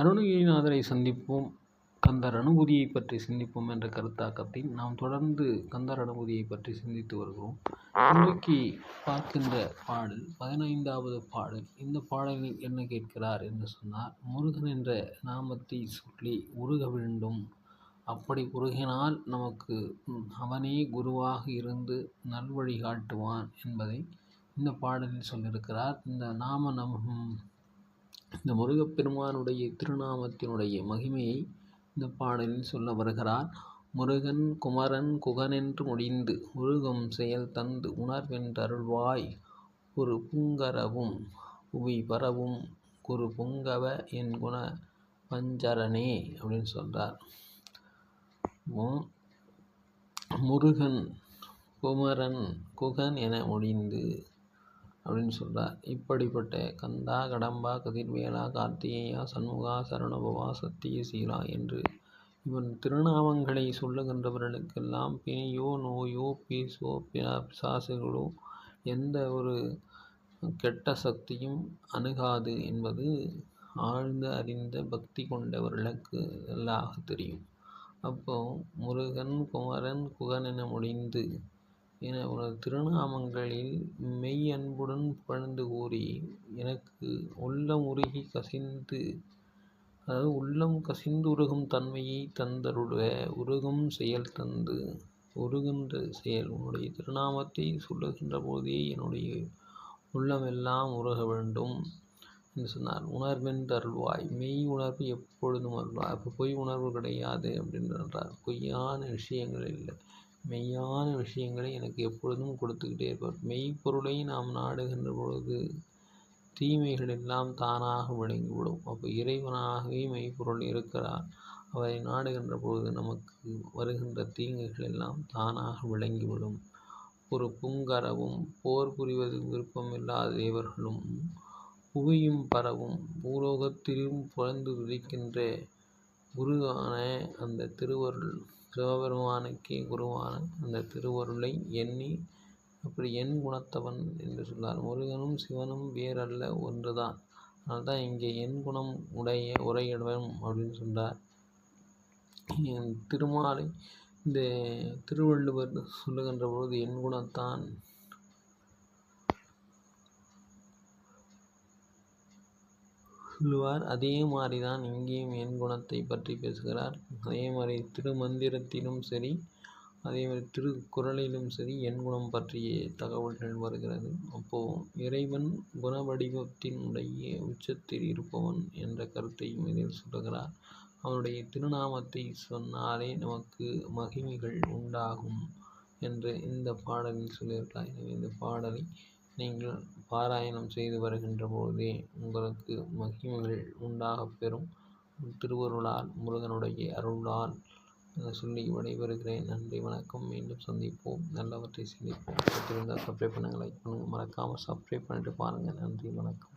அருணகிரிநாதரை சந்திப்போம். கந்தர் அனுபூதியை பற்றி சிந்திப்போம் என்ற கருத்தாக்கத்தில் நாம் தொடர்ந்து கந்தர் அனுபூதியை பற்றி சிந்தித்து வருகிறோம். இன்றைக்கு பார்க்கின்ற பாடல் பதினைந்தாவது பாடல் இந்த பாடலில் என்ன கேட்கிறார் என்று சொன்னார் முருகன் என்ற நாமத்தை சொல்லி உருக வேண்டும். அப்படி உருகினால் நமக்கு அவனே குருவாக இருந்து நல்வழி காட்டுவான் என்பதை இந்த பாடலில் சொல்லியிருக்கிறார். இந்த நாம நம் இந்த முருகப்பெருமானுடைய திருநாமத்தினுடைய மகிமையை இந்த பாடலில் சொல்ல வருகிறார். முருகன் குமரன் குகனென்று முடிந்து முருகம் செயல் தந்து உணர்வென்றருள்வாய் ஒரு புங்கரவும் புவி பரவும் குரு புங்கவ என் குண பஞ்சரனே அப்படின்னு சொல்கிறார் முருகன் குமரன் குகன் என முடிந்து அப்படின்னு சொல்கிறார் இப்படிப்பட்ட கந்தா கடம்பா கதிர்வேலா கார்த்திகேயா சண்முகா சரணபவா சத்திய சீலா என்று இவன் திருநாமங்களை சொல்லுகின்றவர்களுக்கெல்லாம் பிணியோ நோயோ பீசோ பிசாசுகளோ எந்த ஒரு கெட்ட சக்தியும் அணுகாது என்பது ஆழ்ந்து அறிந்த பக்தி கொண்டவர்களுக்கு நல்லாக தெரியும். அப்போ முருகன் குமரன் குகன் என முடிந்து என உனது திருநாமங்களில் மெய் அன்புடன் புகழ்ந்து கூறி எனக்கு உள்ளம் உருகி கசிந்து அதாவது உள்ளம் கசிந்து உருகும் தன்மையை தந்தருட உருகும் செயல் தந்து உருகின்ற செயல் உன்னுடைய திருநாமத்தை சொல்லுகின்ற போதே என்னுடைய உள்ளமெல்லாம் உருக வேண்டும் என்று சொன்னார். உணர்வின் தருள்வாய். மெய் உணர்வு எப்பொழுதும் அருள்வாய். அப்போ பொய் உணர்வு கிடையாது அப்படின்றார். பொய்யான விஷயங்கள் இல்லை. மெய்யான விஷயங்களை எனக்கு எப்பொழுதும் கொடுத்துக்கிட்டே இருப்பார். மெய்ப்பொருளை நாம் நாடுகின்ற பொழுது தீமைகள் எல்லாம் தானாக விளங்கிவிடும். அப்போ இறைவனாகவே மெய்ப்பொருள் இருக்கிறார். அவரை நாடுகின்ற பொழுது நமக்கு வருகின்ற தீங்குகள் எல்லாம் தானாக விளங்கிவிடும். ஒரு புங்கரவும் போர் புரிவது விருப்பமில்லாத தேவர்களும் புவியும் பரவும் பூலோகத்திலும் புலந்து துதிக்கின்ற குருவான அந்த திருவருள் சிவபெருமானுக்கே குருவான அந்த திருவருளை எண்ணி அப்படி எண் குணத்தவன் என்று சொன்னார் முருகனும் சிவனும் வேறல்ல ஒன்றுதான். அதனால்தான் இங்கே என் குணம் உடைய உரையிடவன் அப்படின்னு சொன்னார். திருமாலை இந்த திருவள்ளுவர் சொல்லுகின்ற பொழுது என் குணத்தான் சொல்லுவார் அதே மாதிரி தான் இங்கேயும் என் குணத்தை பற்றி பேசுகிறார். அதே மாதிரி திருமந்திரத்திலும் சரி அதே மாதிரி திருக்குறளிலும் சரி என் குணம் பற்றிய தகவல்கள் வருகிறது. அப்போது இறைவன் குண வடிவத்தினுடைய உச்சத்தில் இருப்பவன் என்ற கருத்தையும் இதில் சொல்லுகிறார். அவனுடைய திருநாமத்தை சொன்னாலே நமக்கு மகிமைகள் உண்டாகும் என்று இந்த பாடலில் சொல்லியிருக்கிறார். எனவே இந்த பாடலை நீங்கள் பாராயணம் செய்து வருகின்ற பொழுதே உங்களுக்கு மகிமைகள் உண்டாகப் பெறும். திருவருளால் முருகனுடைய அருளால் சொல்லி விடைபெறுகிறேன். நன்றி வணக்கம். மீண்டும் சந்திப்போம். நல்லவற்றை சிந்திப்போம். பிடித்திருந்தால் சப்ஸ்கிரைப் பண்ணுங்கள் லைக் பண்ணுங்கள். மறக்காமல் சப்ஸ்கிரைப் பண்ணிட்டு பாருங்கள். நன்றி வணக்கம்.